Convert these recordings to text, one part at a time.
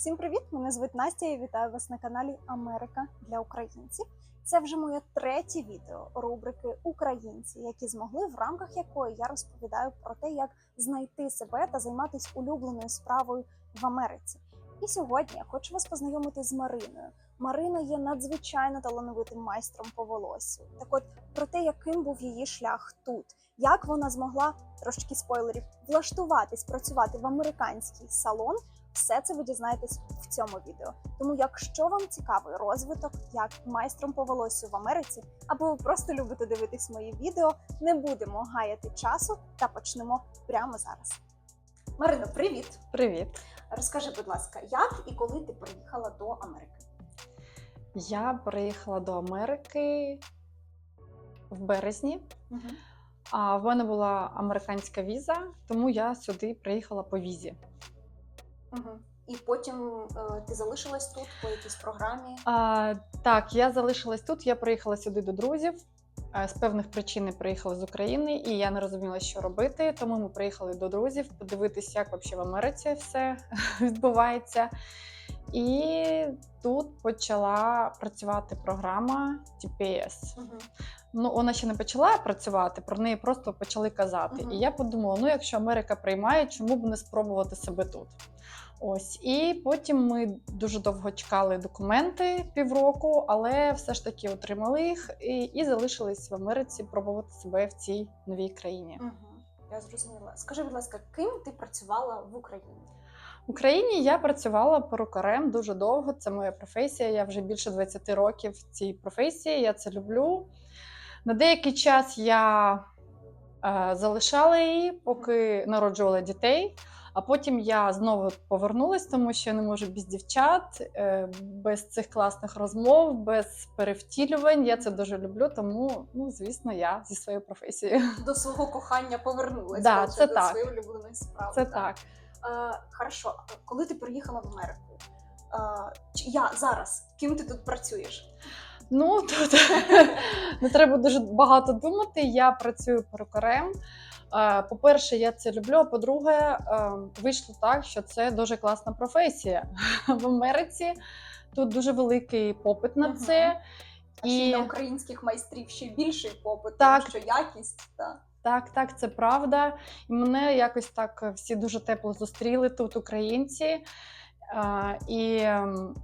Всім привіт! Мене звуть Настя. Я вітаю вас на каналі Америка для українців. Це вже моє третє відео рубрики Українці, які змогли, в рамках якої я розповідаю про те, як знайти себе та займатися улюбленою справою в Америці. І сьогодні я хочу вас познайомити з Мариною. Марина є надзвичайно талановитим майстром по волосю. Так от про те, яким був її шлях тут, як вона змогла трошки спойлерів влаштуватись, працювати в американський салон. Все це ви дізнаєтесь в цьому відео. Тому, якщо вам цікавий розвиток як майстром по волосю в Америці, або ви просто любите дивитись мої відео, не будемо гаяти часу та почнемо прямо зараз. Марино, привіт! Привіт! Розкажи, будь ласка, як і коли ти приїхала до Америки? Я приїхала до Америки в березні. А в мене була американська віза, тому я сюди приїхала по візі. Угу. І потім е, ти залишилась тут по якійсь програмі. А, так, я залишилась тут. Я приїхала сюди до друзів. Е, З певних причин я приїхала з України, і я не розуміла, що робити. Тому ми приїхали до друзів подивитися, як взагалі в Америці все відбувається. І тут почала працювати програма TPS. Угу. Ну, вона ще не почала працювати, про неї просто почали казати. Мгм. І я подумала: ну, якщо Америка приймає, чому б не спробувати себе тут? Ось, і потім ми дуже довго чекали документи півроку, але все ж таки отримали їх і, і залишились в Америці пробувати себе в цій новій країні. Угу. Я зрозуміла. Скажи, будь ласка, ким ти працювала в Україні? В Україні я працювала перукарем дуже довго. Це моя професія. Я вже більше 20 років в цій професії. Я це люблю. На деякий час я е, залишала її, поки народжувала дітей. А потім я знову повернулась, тому що я не можу без дівчат, е, без цих класних розмов, без перевтілювань. Я це дуже люблю. Тому, ну звісно, я зі своєю професією. До свого кохання повернулася Да, це до так. своєї улюбленої справи. Це так. Е, хорошо, коли ти приїхала в Америку? Е, чи я зараз ким ти тут працюєш? Ну тут не треба дуже багато думати. Я працюю перукарем. Е, По-перше, я це люблю. А по-друге, е, вийшло так, що це дуже класна професія в Америці. Тут дуже великий попит на це. А ще І на українських майстрів ще більший попит, Так. тому що якість та так, так, це правда. І мене якось так всі дуже тепло зустріли тут українці. Е, І ем,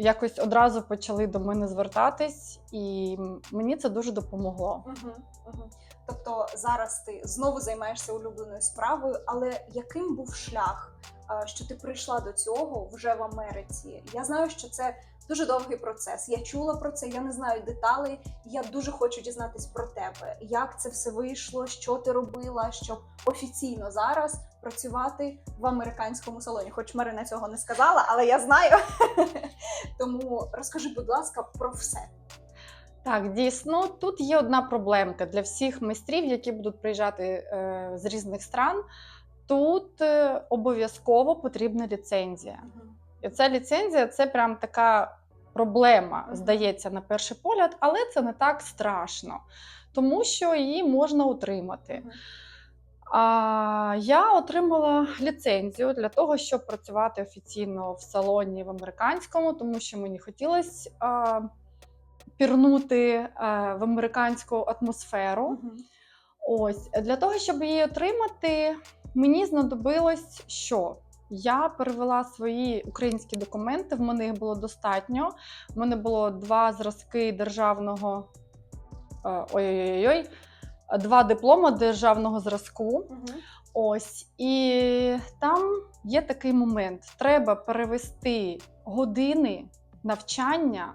якось одразу почали до мене звертатись, і мені це дуже допомогло. угу, угу. Тобто зараз ти знову займаєшся улюбленою справою, але яким був шлях, що ти прийшла до цього вже в Америці? Я знаю, що це дуже довгий процес. Я чула про це, я не знаю деталей. Я дуже хочу дізнатись про тебе. Як це все вийшло, що ти робила, щоб офіційно зараз працювати в американському салоні. Хоч Марина цього не сказала, але я знаю. Тому розкажи, будь ласка, про все. Так, дійсно, тут є одна проблемка для всіх майстрів, які будуть приїжджати е, з різних стран. Тут е, обов'язково потрібна ліцензія. І ця ліцензія це прям така проблема, Мгм. здається, на перший погляд, але це не так страшно, тому що її можна отримати. А я отримала ліцензію для того, щоб працювати офіційно в салоні в американському, тому що мені хотілося пірнути а, в американську атмосферу. Мгм. Ось для того, щоб її отримати, мені знадобилось, що я перевела свої українські документи. В мене їх було достатньо. У мене було два зразки державного е, ой-ой-ой, два диплома державного зразку. Мгм. Ось і там є такий момент: треба перевести години навчання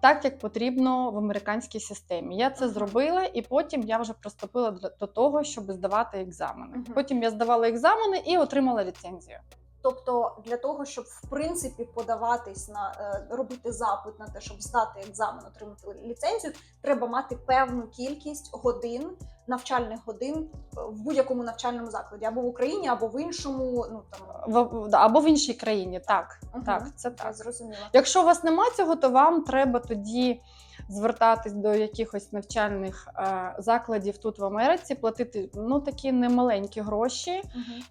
так, як потрібно в американській системі. Я це зробила, і потім я вже приступила до того, щоб здавати екзамени. Потім я здавала екзамени і отримала ліцензію. Тобто для того, щоб в принципі подаватись на е, робити запит на те, щоб здати екзамен, отримати ліцензію, треба мати певну кількість годин, навчальних годин е, в будь-якому навчальному закладі, або в Україні, або в іншому. Ну там В, або в іншій країні. Так, Мгм. так, це так. зрозуміла. Якщо у вас немає цього, то вам треба тоді звертатись до якихось навчальних е, закладів тут в Америці, платити ну такі немаленькі гроші,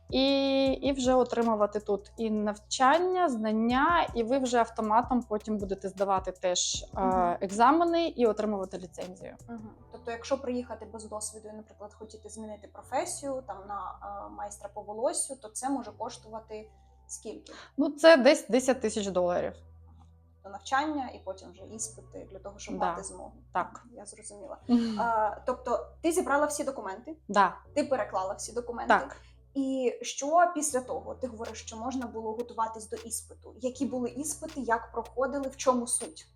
і, і вже отримувати тут і навчання, знання, і ви вже автоматом потім будете здавати теж е, екзамени і отримувати ліцензію. Мгм. Тобто, якщо приїхати без досвіду і, наприклад, хотіти змінити професію там на е, майстра по волоссю, то це може коштувати скільки? Ну це десь 10 тисяч доларів. До навчання і потім вже іспити для того, щоб Да. мати змогу. Так. Я зрозуміла. Е, тобто, ти зібрала всі документи, Да, ти переклала всі документи. так. І що після того? Ти говориш, що можна було готуватись до іспиту. Які були іспити, як проходили, в чому суть?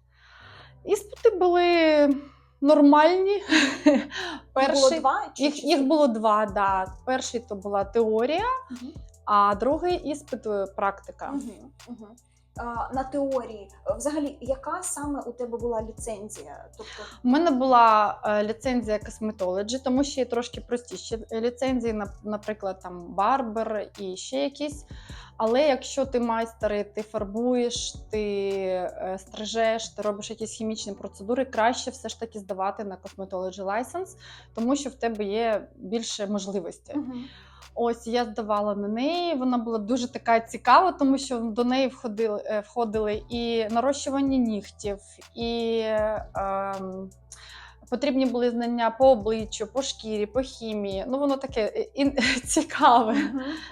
Іспити були нормальні. Їх було два чи їх, чи їх було два. Да. Перший то була теорія, Мгм. а другий іспит е, практика. Мгм, мгм. На теорії, взагалі, яка саме у тебе була ліцензія? Тобто, У мене була е, ліцензія косметологі, тому що є трошки простіші ліцензії, наприклад, там барбер і ще якісь. Але якщо ти майстер, і ти фарбуєш, ти е, стрижеш, ти робиш якісь хімічні процедури, краще все ж таки здавати на cosmetology license, тому що в тебе є більше можливостей. Ось я здавала на неї. Вона була дуже така цікава, тому що до неї входили, е, входили і нарощування нігтів, і ем, потрібні були знання по обличчю, по шкірі, по хімії. Ну воно таке е, ін- цікаве. Мгм,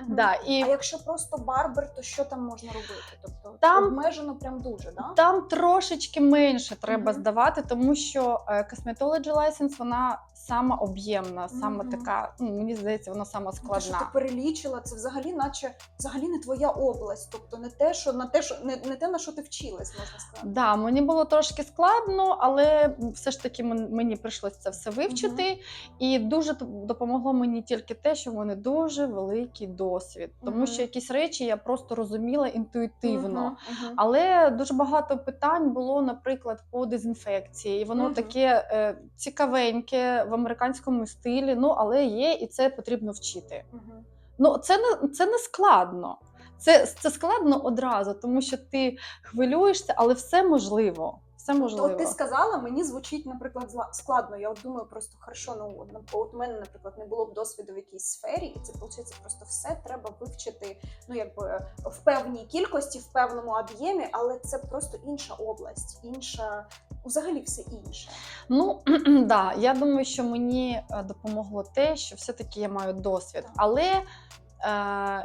мгм. Да, і А якщо просто барбер, то що там можна робити? Тобто Там- обмежено прям дуже, да? Там трошечки менше треба Мгм. здавати, тому що е, cosmetology license, вона сама об'ємна, сама Мгм. така. Ну мені здається, вона сама Те, що ти складна. перелічила, це взагалі, наче взагалі не твоя область. Тобто не те, що на те, що не, не те, на що ти вчилась, можна сказати. Да, мені було трошки складно, але все ж таки мен- мені прийшлося це все вивчити. І дуже допомогло мені тільки те, що в мене дуже великий досвід, тому Мгм. що якісь речі я просто розуміла інтуїтивно. Мгм, мгм. Але дуже багато питань було, наприклад, по дезінфекції, і воно Мгм. таке е, цікавеньке в американському стилі. Ну але є, і це потрібно вчити. Мгм. Ну це не це не складно. Це, це складно одразу, тому що ти хвилюєшся, але все можливо. Все можливо. От ти сказала, мені звучить, наприклад, складно. Я от думаю, просто хорошо, ну от у мене, наприклад, не було б досвіду в якійсь сфері, і це виходить просто все треба вивчити, ну якби в певній кількості, в певному об'ємі, але це просто інша область, інша, взагалі все інше. Ну да, я думаю, що мені е, допомогло те, що все-таки я маю досвід. Так. Але е,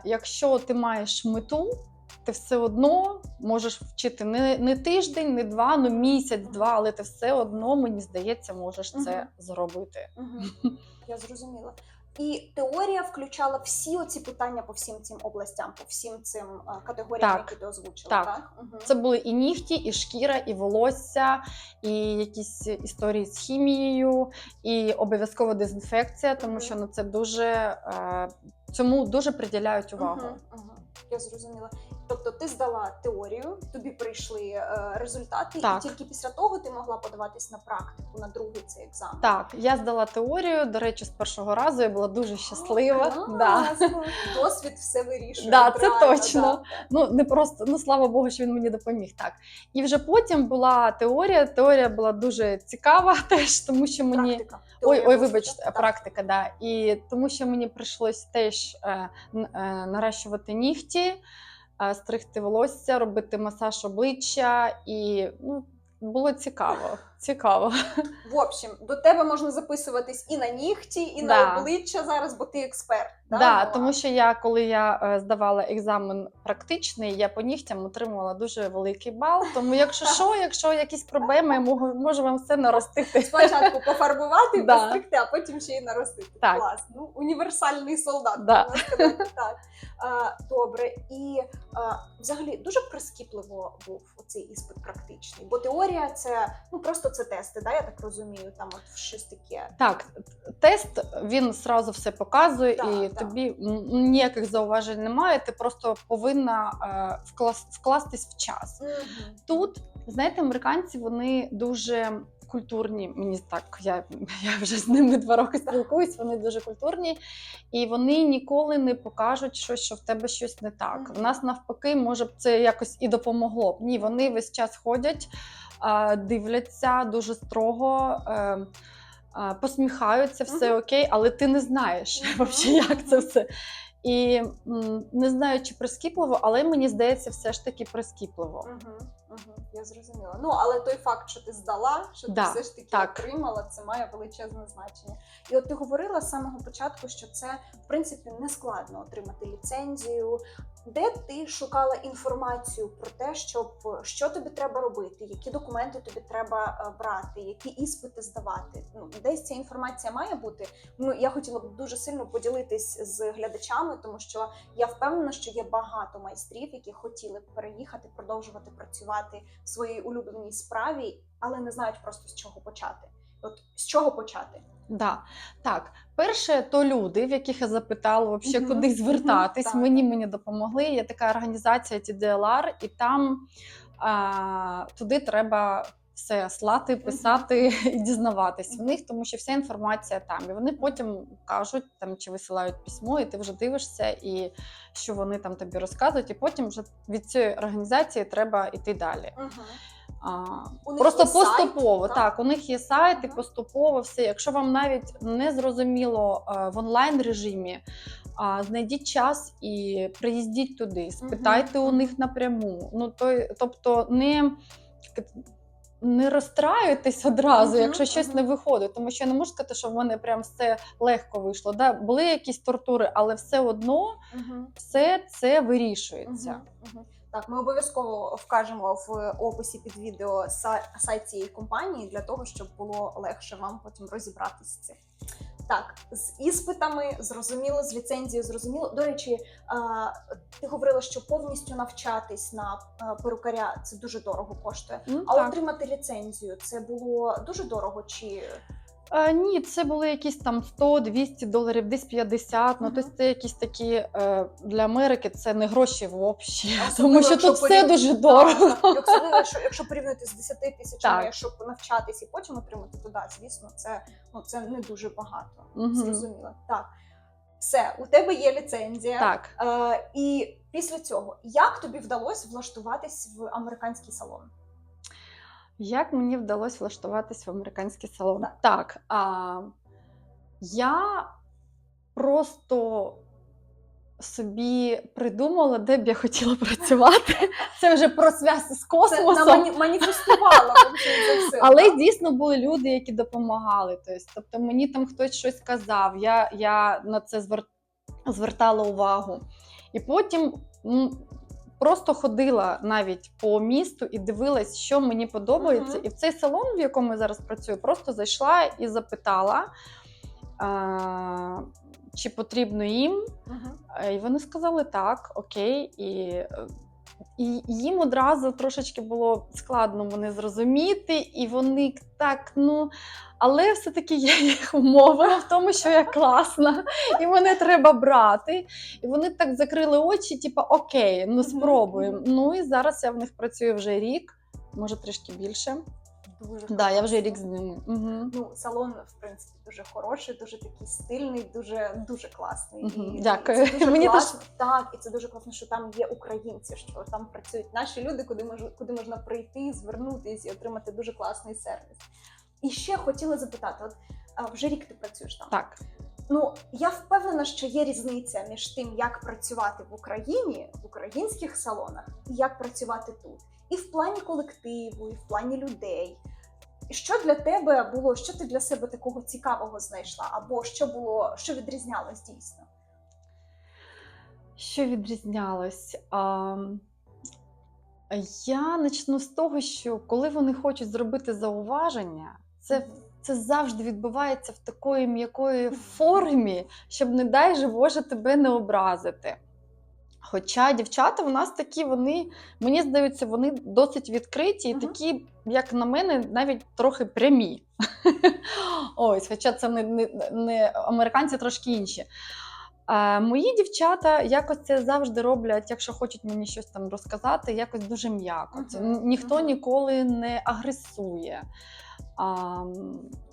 якщо ти маєш мету, ти все одно можеш вчити не, не тиждень, не два, ну місяць, два, але ти все одно, мені здається, можеш це Мгм. зробити. Угу. Я зрозуміла. І теорія включала всі оці питання по всім цим областям, по всім цим е, категоріям, Так. які ти озвучила. Так. Так, Мгм. Це були і нігті, і шкіра, і волосся, і якісь історії з хімією, і обов'язково дезінфекція, тому Мгм. що на це дуже е, цьому дуже приділяють увагу. Мгм, мгм. Я зрозуміла. Тобто ти здала теорію, тобі прийшли е, результати, Так. і тільки після того ти могла подаватись на практику, на другий цей екзамен. Так, я здала теорію. До речі, з першого разу я була дуже щаслива. Клас! Да. Досвід все вирішує. Да, це точно. да. Ну не просто, ну слава Богу, що він мені допоміг. Так. І вже потім була теорія. Теорія була дуже цікава теж, тому що мені. Практика. Ой, ой, вибачте, Так. практика, да. І тому що мені прийшлось теж е, е, наращувати нігті, стригти волосся, робити масаж обличчя, і ну, було цікаво. Цікаво. В общем, до тебе можна записуватись і на нігті, і Да. на обличчя зараз, бо ти експерт. Да, Да, тому що я, коли я е, здавала екзамен практичний, я по нігтям отримувала дуже великий бал. Тому, якщо що, якщо якісь проблеми, я можу, можу вам все наростити. Спочатку пофарбувати, Да. постригти, а потім ще й наростити. Так. Клас. Ну, універсальний солдат, Да. сказати. Так. А, добре. І а, взагалі дуже прискіпливо був оцей іспит практичний, бо теорія це ну просто це тести, да, я так розумію, там от щось таке. Так, тест він зразу все показує, Так, і так. тобі ніяких зауважень немає. Ти просто повинна е, вклас, вкластись в час. Мгм. Тут знаєте, американці вони дуже культурні. Мені так, я, я вже з ними два роки спілкуюсь. Вони дуже культурні, і вони ніколи не покажуть щось, що в тебе щось не так. В нас навпаки, може б це якось і допомогло б. Ні, вони весь час ходять. Дивляться дуже строго. Е, е, Посміхаються, все окей, але ти не знаєш вообще, як це все. І не знаю, чи прискіпливо, але мені здається, все ж таки прискіпливо. Угу, угу, я зрозуміла. Ну, але той факт, що ти здала, що Да, ти все ж таки так. отримала, це має величезне значення. І от ти говорила з самого початку, що це в принципі не складно отримати ліцензію. Де ти шукала інформацію про те, щоб що тобі треба робити, які документи тобі треба е, брати, які іспити здавати? Ну десь ця інформація має бути. Ну я хотіла б дуже сильно поділитись з глядачами, тому що я впевнена, що є багато майстрів, які хотіли б переїхати, продовжувати працювати в своїй улюбленій справі, але не знають просто з чого почати. От з чого почати? Да. Так, перше, то люди, в яких я запитала, вообще, Мгм, куди мгм, звертатись. так. Мені мені допомогли. Є така організація TDLR, і там а, туди треба все слати, писати і дізнаватись в них, тому що вся інформація там. І вони потім кажуть там чи висилають письмо, і ти вже дивишся, і що вони там тобі розказують, і потім вже від цієї організації треба йти далі. А, У них Просто поступово, так? так? у них є сайт, і поступово все. Якщо вам навіть не зрозуміло в онлайн режимі, а, знайдіть час і приїздіть туди, спитайте у них напряму. Ну то, тобто не. Не розстраюйтесь одразу, Мгм, якщо щось мгм. не виходить, тому що я не можу сказати, що в мене прям все легко вийшло. Да, були якісь тортури, але все одно Угу. все це вирішується. Мгм, мгм. Так, ми обов'язково вкажемо в описі під відео са- сайт цієї компанії для того, щоб було легше вам потім розібратися з цим. Так, з іспитами зрозуміло, з ліцензією зрозуміло. До речі, ти говорила, що повністю навчатись на перукаря це дуже дорого коштує. Ну, А так. отримати ліцензію це було дуже дорого чи Е, ні, це були якісь там 100-200 доларів, десь 50. Ну, тобто це якісь такі е, для Америки це не гроші взагалі. Тому що тут все дуже дорого. Особливо, що якщо порівнювати з 10 тисячами, щоб навчатись і потім отримати туди, звісно, це ну це не дуже багато. Мгм. Зрозуміло. Так, все, у тебе є ліцензія. Так. Е, і після цього, як тобі вдалося влаштуватись в американський салон? Як мені вдалося влаштуватись в американський салон? Так. А, я просто собі придумала, де б я хотіла працювати. Це вже про зв'язку з космосом. мані- маніфестувала це все. Але дійсно були люди, які допомагали. Тобто, тобто мені там хтось щось казав, я, я на це звертала увагу. І потім просто ходила навіть по місту і дивилась, що мені подобається. Мгм. І в цей салон, в якому я зараз працюю, просто зайшла і запитала, а, чи потрібно їм. Uh -huh. І вони сказали так, окей. І, е, і їм одразу трошечки було складно мене зрозуміти, і вони так, ну. Але все-таки є їх умовила в тому, що я класна, і мене треба брати. І вони так закрили очі, типу, окей, ну спробуємо. Ну і зараз я в них працюю вже рік, може трішки більше. Дуже Да, я вже рік з ними. Угу. Ну, салон, в принципі, дуже хороший, дуже такий стильний, дуже дуже класний. Мгм, І дякую. Це дуже Мені теж- Так, і це дуже класно, що там є українці, що там працюють наші люди, куди мож, куди можна прийти, звернутися і отримати дуже класний сервіс. І ще хотіла запитати: от вже рік ти працюєш там. Так. Ну я впевнена, що є різниця між тим, як працювати в Україні в українських салонах і як працювати тут, і в плані колективу, і в плані людей. Що для тебе було? Що ти для себе такого цікавого знайшла? Або що було, що відрізнялось дійсно? Що відрізнялось? А, я почну з того, що коли вони хочуть зробити зауваження, це, це завжди відбувається в такої м'якої формі, щоб, не дай же Боже, тебе не образити. Хоча дівчата в нас такі, вони, мені здається, вони досить відкриті і Мгм. такі, як на мене, навіть трохи прямі. Ось, хоча це не, не, не американці трошки інші. Мої дівчата якось це завжди роблять, якщо хочуть мені щось там розказати, якось дуже м'яко. Це ніхто ніколи не агресує. А,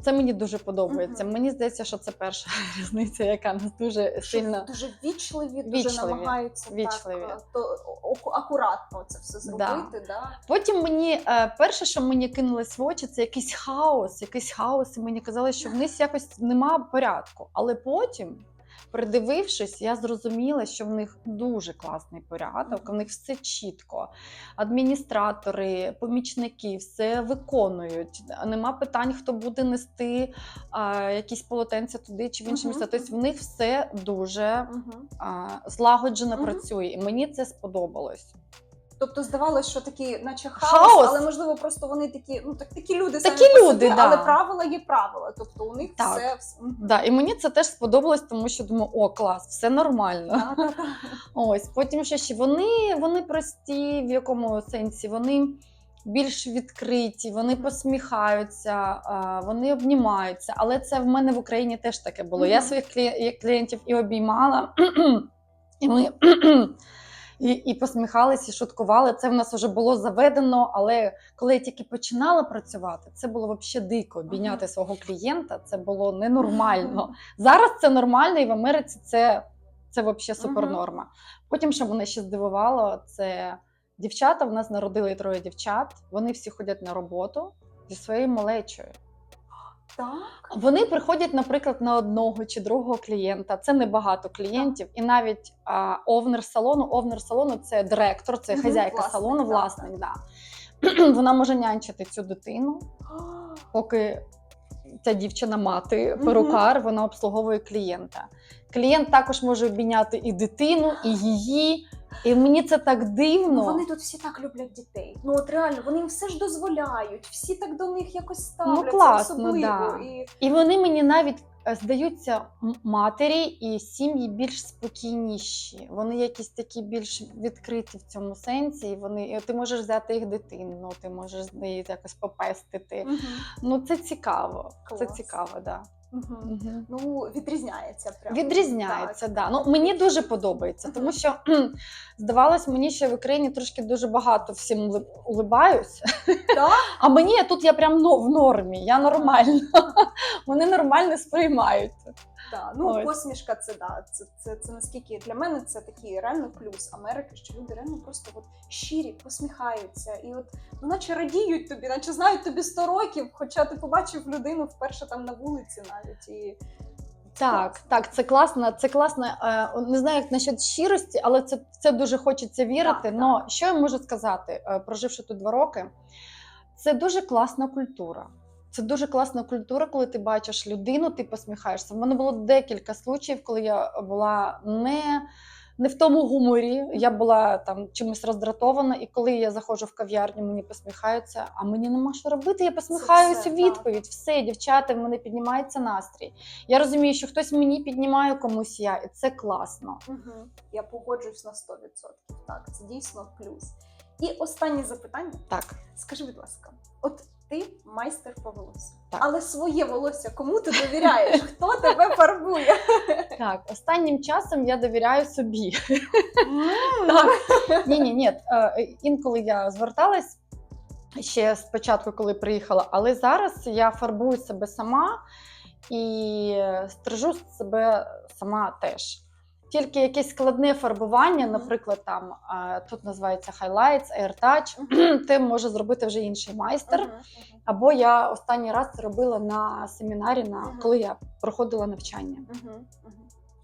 це мені дуже подобається. Мені здається, що це перша різниця, яка нас дуже Що сильно. дуже вічливі, дуже Вічливі, намагаються вічливі. так е, то акуратно це все зробити. Да. Потім мені е, перше, що мені кинулось в очі, це якийсь хаос, якийсь хаос. І мені казали, що в них якось нема порядку. Але потім, придивившись, я зрозуміла, що в них дуже класний порядок, в них все чітко. Адміністратори, помічники все виконують. Нема питань, хто буде нести а, якісь полотенця туди чи в інші місце. Тобто в них все дуже а, злагоджено працює, і мені це сподобалось. Тобто здавалось, що такі, наче хаос, Хаос. але можливо просто вони такі, ну так такі люди Такі самі по люди, собі, да. але правила є правила. Тобто у них Так. все. Да, і мені це теж сподобалось, тому що думаю, о, клас, все нормально. Да, да, да. Ось потім ще ще вони, вони прості, в якому сенсі вони більш відкриті, вони посміхаються, вони обнімаються. Але це в мене в Україні теж таке було. Я своїх клієнтів і обіймала, і ми. І, і посміхались, і шуткували. Це в нас вже було заведено. Але коли я тільки починала працювати, це було взагалі дико. Обійняти свого клієнта це було ненормально. Зараз це нормально, і в Америці це, це взагалі супернорма. Потім, що мене ще здивувало, це дівчата. В нас народили троє дівчат. Вони всі ходять на роботу зі своєю малечою. Так. Вони приходять, наприклад, на одного чи другого клієнта. Це небагато клієнтів, і навіть а, овнер салону. Овнер салону це директор, це хазяйка власник, салону, так, власник. Да. Вона може нянчити цю дитину, поки ця дівчина мати, перукар, вона обслуговує клієнта. Клієнт також може обміняти і дитину, і її. І мені це так дивно. Ну, вони тут всі так люблять дітей. Ну от реально, вони їм все ж дозволяють, всі так до них якось ставляться Ну, класно, особливо. да. І І вони мені навіть е, здаються матері і сім'ї більш спокійніші. Вони якісь такі більш відкриті в цьому сенсі. І вони і ти можеш взяти їх дитину, ти можеш з нею якось попестити. Мгм. Ну це цікаво. Це Клас. цікаво, да. Мгм. Угу. Ну, відрізняється прямо. Відрізняється, Так. да. Ну мені дуже подобається, тому що здавалось мені, що в Україні трошки дуже багато всім ули- улибаюсь. Так? А мені тут я прям в нормі, я нормальна. Вони нормально сприймають. Да. Ну, Ось. посмішка це да. Це, це, це наскільки для мене це такий реально плюс Америки, що люди реально просто от щирі, посміхаються і от ну, наче радіють тобі, наче знають тобі 100 років, хоча ти побачив людину вперше там на вулиці навіть і. Так, Класно. так, це класно. Це класно. Е, Не знаю, як насчет щирості, але це, це дуже хочеться вірити. Так, Но що я можу сказати, е, проживши тут два роки, це дуже класна культура. Це дуже класна культура, коли ти бачиш людину, ти посміхаєшся. В мене було декілька случаїв, коли я була не, не в тому гуморі, я була там чимось роздратована, і коли я заходжу в кав'ярню, мені посміхаються, а мені нема що робити. Я посміхаюся у так. відповідь. Все, дівчата, в мене піднімається настрій. Я розумію, що хтось мені піднімає комусь я, і це класно. Угу. Я погоджуюсь на 100%. Так, це дійсно плюс. І останнє запитання. Так, Скажи, будь ласка, от ти майстер по волосю, Так. але своє волосся кому ти довіряєш? Хто тебе фарбує? так. Останнім часом я довіряю собі. Ні, ні, ні. Е, Інколи я зверталась ще спочатку, коли приїхала, але зараз я фарбую себе сама і стрижу себе сама теж. Тільки якесь складне фарбування, наприклад, там тут називається Highlights, Air Touch, це може зробити вже інший майстер. Або я останній раз це робила на семінарі, на коли я проходила навчання.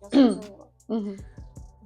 Я зрозуміла.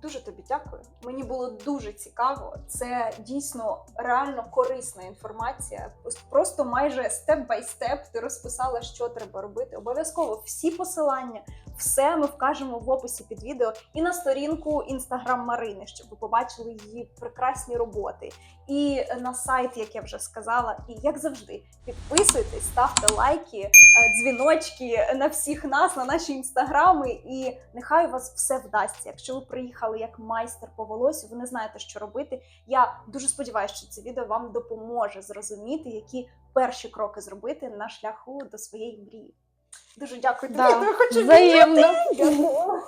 Дуже тобі дякую. Мені було дуже цікаво. Це дійсно реально корисна інформація. Просто майже степ бай степ ти розписала, що треба робити. Обов'язково всі посилання, все ми вкажемо в описі під відео і на сторінку інстаграм Марини, щоб ви побачили її прекрасні роботи. І на сайт, як я вже сказала, і як завжди, підписуйтесь, ставте лайки, е, дзвіночки на всіх нас, на наші інстаграми, і нехай у вас все вдасться. Якщо ви приїхали як майстер по волосю, ви не знаєте, що робити. Я дуже сподіваюся, що це відео вам допоможе зрозуміти, які перші кроки зробити на шляху до своєї мрії. Дуже дякую тобі. Да, я хочу взаємно. Дякую.